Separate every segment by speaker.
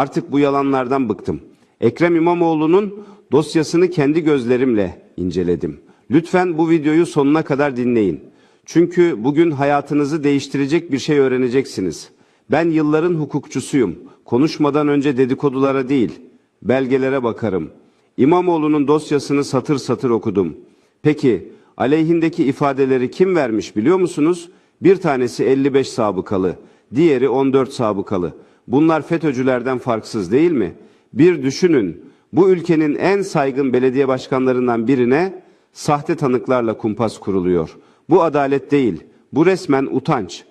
Speaker 1: Artık bu yalanlardan bıktım. Ekrem İmamoğlu'nun dosyasını kendi gözlerimle inceledim. Lütfen bu videoyu sonuna kadar dinleyin. Çünkü bugün hayatınızı değiştirecek bir şey öğreneceksiniz. Ben yılların hukukçusuyum. Konuşmadan önce dedikodulara değil, belgelere bakarım. İmamoğlu'nun dosyasını satır satır okudum. Peki aleyhindeki ifadeleri kim vermiş biliyor musunuz? Bir tanesi 55 sabıkalı, diğeri 14 sabıkalı. Bunlar FETÖ'cülerden farksız değil mi? Bir düşünün. Bu ülkenin en saygın belediye başkanlarından birine sahte tanıklarla kumpas kuruluyor. Bu adalet değil. Bu resmen utanç.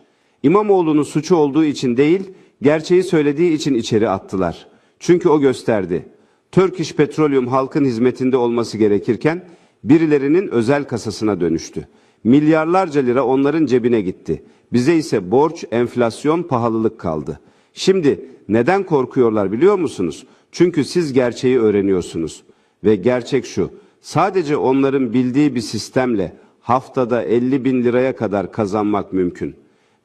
Speaker 1: İmamoğlu'nun suçu olduğu için değil, gerçeği söylediği için içeri attılar. Çünkü o gösterdi. Turkish Petroleum halkın hizmetinde olması gerekirken birilerinin özel kasasına dönüştü. Milyarlarca lira onların cebine gitti. Bize ise borç, enflasyon, pahalılık kaldı. Şimdi neden korkuyorlar biliyor musunuz? Çünkü siz gerçeği öğreniyorsunuz. Ve gerçek şu, sadece onların bildiği bir sistemle haftada 50 bin liraya kadar kazanmak mümkün.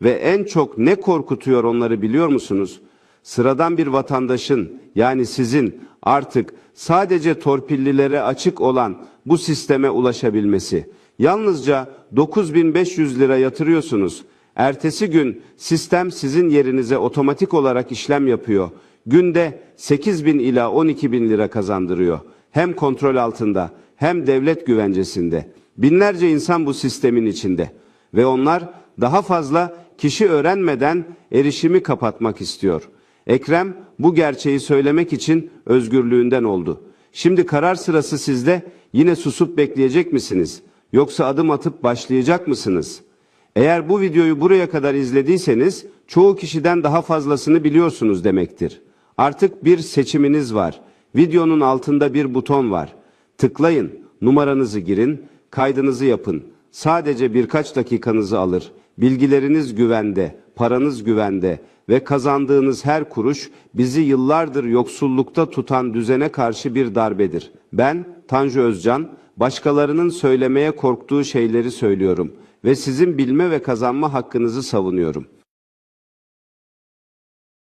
Speaker 1: Ve en çok ne korkutuyor onları biliyor musunuz? Sıradan bir vatandaşın yani sizin artık sadece torpillilere açık olan bu sisteme ulaşabilmesi. Yalnızca 9500 lira yatırıyorsunuz. Ertesi gün sistem sizin yerinize otomatik olarak işlem yapıyor. Günde 8 bin ila 12 bin lira kazandırıyor. Hem kontrol altında hem devlet güvencesinde. Binlerce insan bu sistemin içinde. Ve onlar daha fazla kişi öğrenmeden erişimi kapatmak istiyor. Ekrem bu gerçeği söylemek için özgürlüğünden oldu. Şimdi karar sırası sizde. Yine susup bekleyecek misiniz? Yoksa adım atıp başlayacak mısınız? Eğer bu videoyu buraya kadar izlediyseniz çoğu kişiden daha fazlasını biliyorsunuz demektir. Artık bir seçiminiz var. Videonun altında bir buton var. Tıklayın, numaranızı girin, kaydınızı yapın. Sadece birkaç dakikanızı alır. Bilgileriniz güvende, paranız güvende ve kazandığınız her kuruş bizi yıllardır yoksullukta tutan düzene karşı bir darbedir. Ben Tanju Özcan, başkalarının söylemeye korktuğu şeyleri söylüyorum ve sizin bilme ve kazanma hakkınızı savunuyorum.